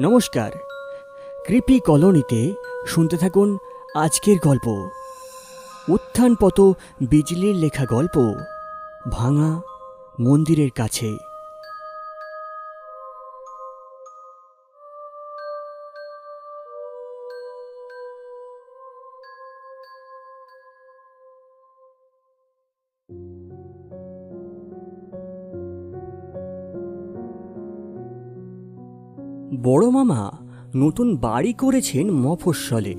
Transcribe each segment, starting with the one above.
নমস্কার। কৃপি কলোনিতে শুনতে থাকুন আজকের গল্প। উত্থানপত বিজলির লেখা গল্প ভাঙা মন্দিরের কাছে। বড় মামা নতুন বাড়ি করেছেন মফস্বলে।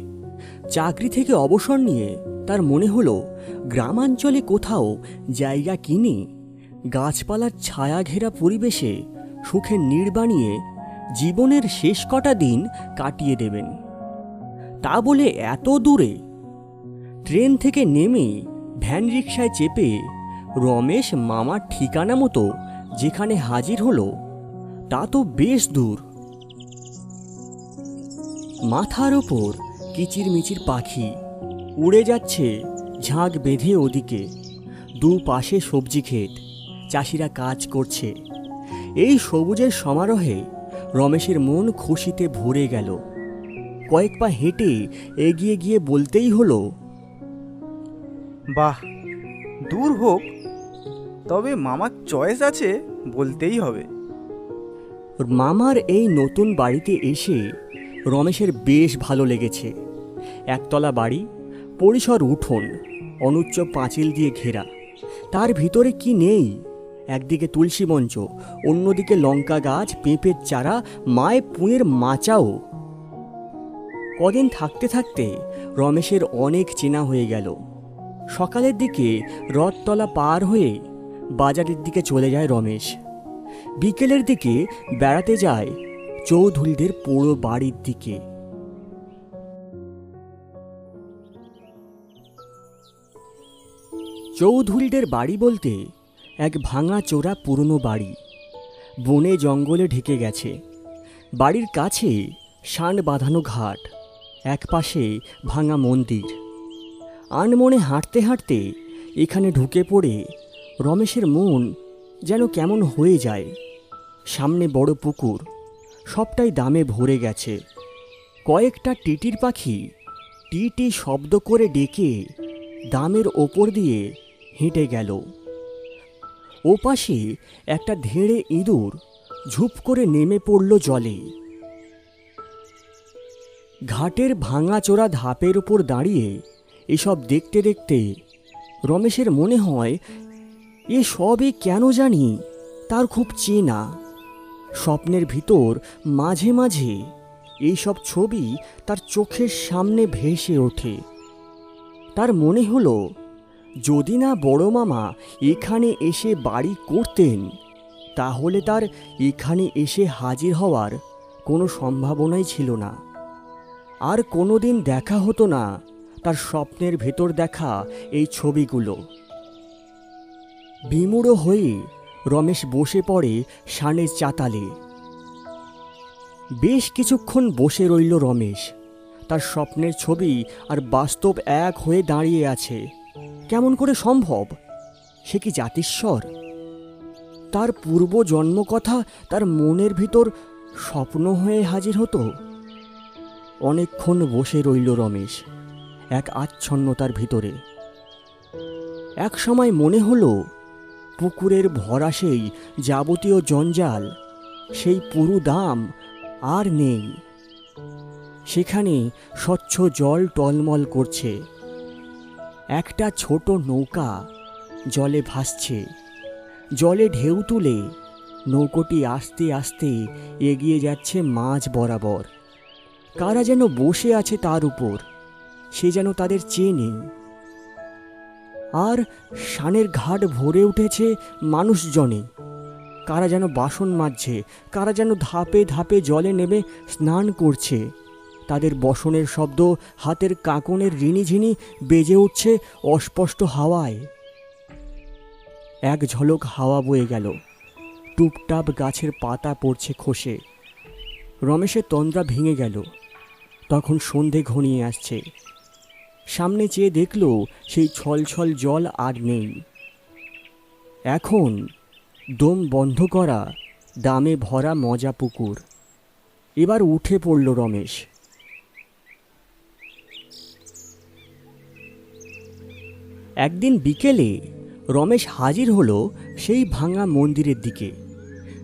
চাকরি থেকে অবসর নিয়ে তার মনে হলো, গ্রামাঞ্চলে কোথাও জায়গা কিনে গাছপালার ছায়া ঘেরা পরিবেশে সুখের নীড় বানিয়ে জীবনের শেষ কটা দিন কাটিয়ে দেবেন। তা বলে এত দূরে ট্রেন থেকে নেমে ভ্যান রিক্সায় চেপে রমেশ মামার ঠিকানা মতো যেখানে হাজির হলো, তা তো বেশ দূর। মাথার ওপর কিচিরমিচির পাখি উড়ে যাচ্ছে ঝাঁক বেঁধে ওদিকে। দু পাশে সবজি ক্ষেত চাষিরা কাজ করছে। এই সবুজের সমারোহে রমেশের মন খুশিতে ভরে গেল। কয়েক পা হেঁটে এগিয়ে গিয়ে বলতেই হলো বাহ দূর হোক তবে মামার চয়েস আছে বলতেই হবে। মামার এই নতুন বাড়িতে এসে রমেশের বেশ ভালো লেগেছে। একতলা বাড়ি, পরিসর উঠোন, অনুচ্চ পাঁচিল দিয়ে ঘেরা। তার ভিতরে কি নেই? একদিকে তুলসী মঞ্চ, অন্যদিকে লঙ্কা গাছ, পেঁপের চারা, মায় পুঁয়ের মাচাও। কদিন থাকতে থাকতে রমেশের অনেক চেনা হয়ে গেল। সকালের দিকে রথতলা পার হয়ে বাজারের দিকে চলে যায় রমেশ। বিকেলের দিকে বেড়াতে যায় চৌধুরীদের পুরো বাড়ির দিকে। চৌধুরীদের বাড়ি বলতে এক ভাঙা চোরা পুরনো বাড়ি। বনে জঙ্গলে ঢেকে গেছে। বাড়ির কাছে শান বাঁধানো ঘাট একপাশে ভাঙা মন্দির। আনমনে হাঁটতে হাঁটতে এখানে ঢুকে পড়ে রমেশের মন যেন কেমন হয়ে যায়। সামনে বড় পুকুর। সবটাই দামে ভরে গেছে। কয়েকটা টিটির পাখি টিটি শব্দ করে ডেকে দামের ওপর দিয়ে হেঁটে গেল। ওপাশে একটা ধেড়ে ইঁদুর ঝুপ করে নেমে পড়ল জলে। ঘাটের ভাঙাচোরা ধাপের উপর দাঁড়িয়ে এসব দেখতে দেখতে রমেশের মনে হয়, এ সবই কেন জানি তার খুব চেনা। স্বপ্নের ভিতর মাঝে মাঝে এইসব ছবি তার চোখের সামনে ভেসে ওঠে। তার মনে হলো, যদি না বড় মামা এখানে এসে বাড়ি করতেন, তাহলে তার এখানে এসে হাজির হওয়ার কোনো সম্ভাবনাই ছিল না। আর কোনো দিন দেখা হতো না তার স্বপ্নের ভেতর দেখা এই ছবিগুলো। বিমূঢ় হয়ে রমেশ বসে পড়ে শানের চাতালে। বেশ কিছুক্ষণ বসে রইল রমেশ। তার স্বপ্নের ছবি আর বাস্তব এক হয়ে দাঁড়িয়ে আছে। কেমন করে সম্ভব? সে কি জাতিস্বর? তার পূর্ব জন্মকথা তার মনের ভিতর স্বপ্ন হয়ে হাজির হতো? অনেকক্ষণ বসে রইল রমেশ, এক আচ্ছন্নতার ভিতরে। এক সময় মনে হলো পুকুরের ভরা সেই যাবতীয় জঞ্জাল, সেই পুরু দাম আর নেই। সেখানে স্বচ্ছ জল টলমল করছে। একটা ছোট নৌকা জলে ভাসছে। জলে ঢেউ তুলে নৌকোটি আস্তে আস্তে এগিয়ে যাচ্ছে মাঝ বরাবর। কারা যেন বসে আছে তার উপর, সে যেন তাদের চেনে। আর শানের ঘাট ভরে উঠেছে মানুষজনে। কারা যেন বাসন মাজছে, কারা যেন ধাপে ধাপে জলে নেমে স্নান করছে। তাদের বসনের শব্দ হাতের কাঁকনের রিনিঝিনি বেজে উঠছে অস্পষ্ট হাওয়ায়। এক ঝলক হাওয়া বয়ে গেল। টুপটাপ গাছের পাতা পড়ছে খসে। রমেশের তন্দ্রা ভেঙে গেল। তখন সন্ধে ঘনিয়ে আসছে। সামনে চেয়ে দেখল সেই ছলছল জল আর নেই। এখন দম বন্ধ করা দামে ভরা মজা পুকুর। এবার উঠে পড়ল রমেশ। একদিন বিকেলে রমেশ হাজির হলো সেই ভাঙা মন্দিরের দিকে।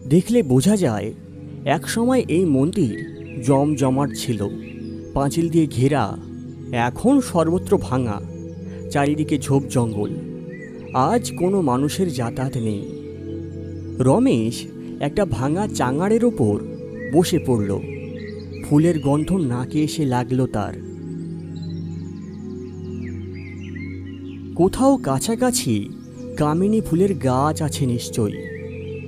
দেখলে বোঝা যায়, একসময় এই মন্দির জমজমাট ছিল। পাঁচিল দিয়ে ঘেরা এখন সর্বত্র ভাঙা, চারিদিকে ঝোপ জঙ্গল। আজ কোনো মানুষের যাতায়াত নেই। রমেশ একটা ভাঙা চাঙাড়ের ওপর বসে পড়ল। ফুলের গন্ধ নাকে এসে লাগল তার। কোথাও কাছাকাছি কামিনী ফুলের গাছ আছে নিশ্চয়ই।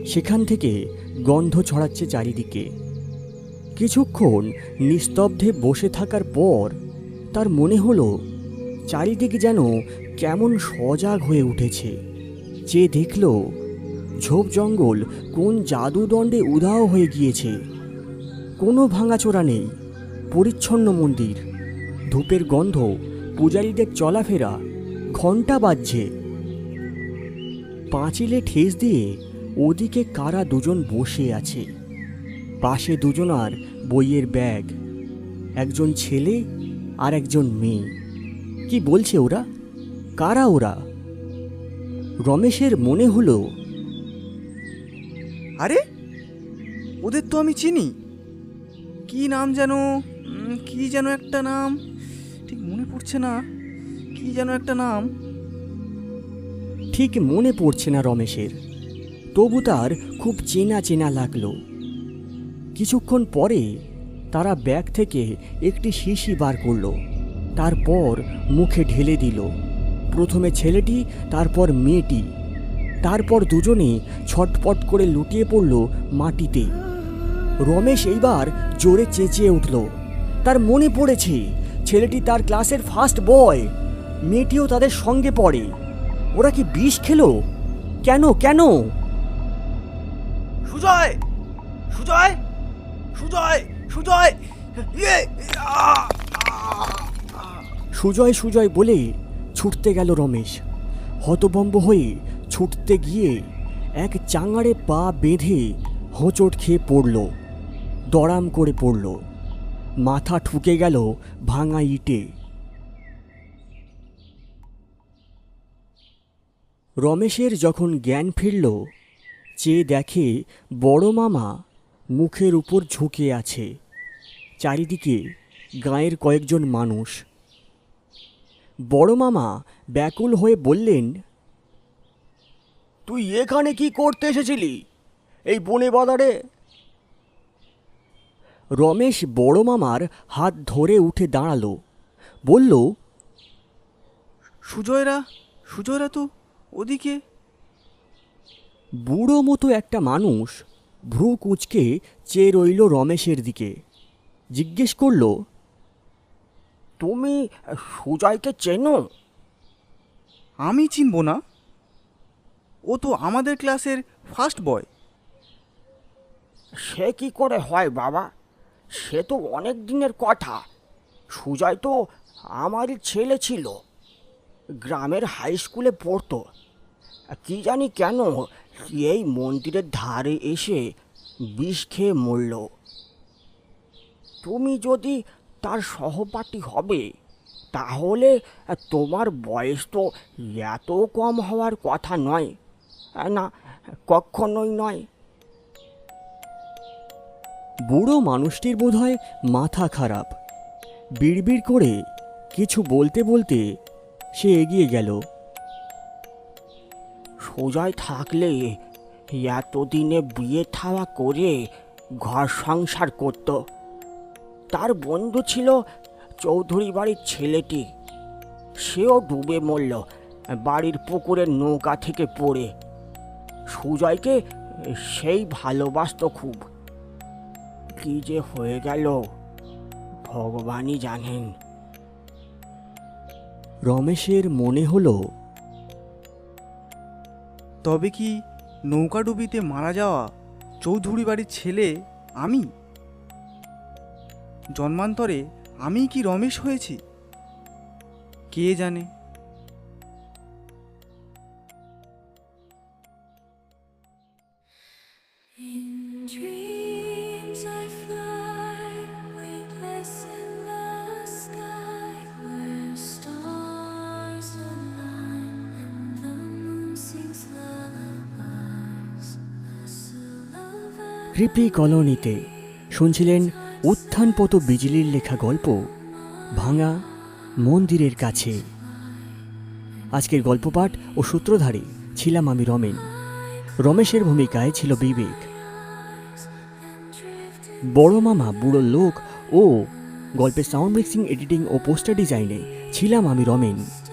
সেখান থেকে গন্ধ ছড়াচ্ছে চারিদিকে। কিছুক্ষণ নিস্তব্ধে বসে থাকার পর তার মনে হলো চারিদিক যেন কেমন সজাগ হয়ে উঠেছে। যে দেখল, ঝোপ জঙ্গল কোন জাদুদণ্ডে উধাও হয়ে গিয়েছে। কোনো ভাঙাচোরা নেই, পরিচ্ছন্ন মন্দির। ধূপের গন্ধ, পূজারীদের চলাফেরা, ঘণ্টা বাজছে। পাঁচিলে ঠেস দিয়ে ওদিকে কারা দুজন বসে আছে? পাশে দুজনার বইয়ের ব্যাগ। একজন ছেলে আর একজন মেয়ে। কি বলছে ওরা? কারা ওরা? রমেশের মনে হলো আরে ওদের তো আমি চিনি। কি নাম যেন কি যেন একটা নাম ঠিক মনে পড়ছে না। কি যেন একটা নাম। ঠিক মনে পড়ছে না রমেশের। তবু তার খুব চেনা চেনা লাগল। কিছুক্ষণ পরে তারা ব্যাগ থেকে একটি শিশি বার করল। তারপর মুখে ঢেলে দিল। প্রথমে ছেলেটি, তারপর মেয়েটি। তারপর দুজনে ছটপট করে লুটিয়ে পড়ল মাটিতে। রমেশ এইবার জোরে চেঁচিয়ে উঠল, তার মনে পড়েছে, ছেলেটি তার ক্লাসের ফার্স্ট বয়। মেয়েটিও তাদের সঙ্গে পড়ে। ওরা কি বিষ খেলো? কেন কেন? সুজয়! সুজয়! সুজয়! সুজয় ইয়ে সুজয় সুজয় বলে ছুটতে গেল রমেশ। হতভম্ব হয়ে ছুটতে গিয়ে এক চাঙাড়ে পা বেঁধে হোঁচট খেয়ে পড়ল, দড়াম করে পড়ল। মাথা ঠুকে গেল ভাঙা ইটে। রমেশের যখন জ্ঞান ফিরল, চেয়ে দেখে বড় মামা মুখের উপর ঝুঁকে আছে। চারিদিকে গাঁয়ের কয়েকজন মানুষ। বড় মামা ব্যাকুল হয়ে বললেন তুই এখানে কি করতে এসেছিলি? এই বনে বাদারে রমেশ বড় মামার হাত ধরে উঠে দাঁড়াল। বলল সুজয়রা সুজয়রা তো ওদিকে? বুড়ো মতো একটা মানুষ ভ্রু কুচকে চেয়ে রইল রমেশের দিকে। জিজ্ঞেস করল তুমি সুজয়কে চেনো? আমি চিনব না। ও তো আমাদের ক্লাসের ফার্স্ট বয়। সে কি করে হয় বাবা? সে তো অনেক দিনের কথা। সুজয় তো আমারই ছেলে ছিল। গ্রামের হাই স্কুলে পড়তো। কি জানি কেন এই মন্দিরের ধারে এসে বিষ খেয়ে মরল। তুমি যদি তার সহপাঠী হবে, তাহলে তোমার বয়স তো এত কম হওয়ার কথা নয়। না, কখনোই নয়। বুড়ো মানুষটির বোধহয় মাথা খারাপ। বিড়বিড় করে কিছু বলতে বলতে সে এগিয়ে গেল। সোজায় থাকলে এতদিনে বিয়ে থাওয়া করে ঘর সংসার করত। তার বন্ধু ছিল চৌধুরী বাড়ির ছেলেটি। সেও ডুবে মরল বাড়ির পুকুরের নৌকা থেকে পড়ে। সুজয়কে সেই ভালোবাসতো খুব। কি যে হয়ে গেল, ভগবানই জানেন। রমেশের মনে হলো তবে কি নৌকাডুবিতে মারা যাওয়া চৌধুরী বাড়ির ছেলে আমি? জন্মান্তরে আমি কি রমেশ হয়েছি? কে জানে? In dreams কৃপি কলোনিতে শুনছিলেন উত্থানপত বিজলির লেখা গল্প, ভাঙা মন্দিরের কাছে। আজকের গল্পপাঠ ও সূত্রধারী ছিলাম আমি রমেন। রমেশের ভূমিকায় ছিল বিবেক। বড় মামা, বুড়ো লোক ও গল্পের সাউন্ড মিক্সিং এডিটিং ও পোস্টার ডিজাইনে ছিলাম আমি রমেন।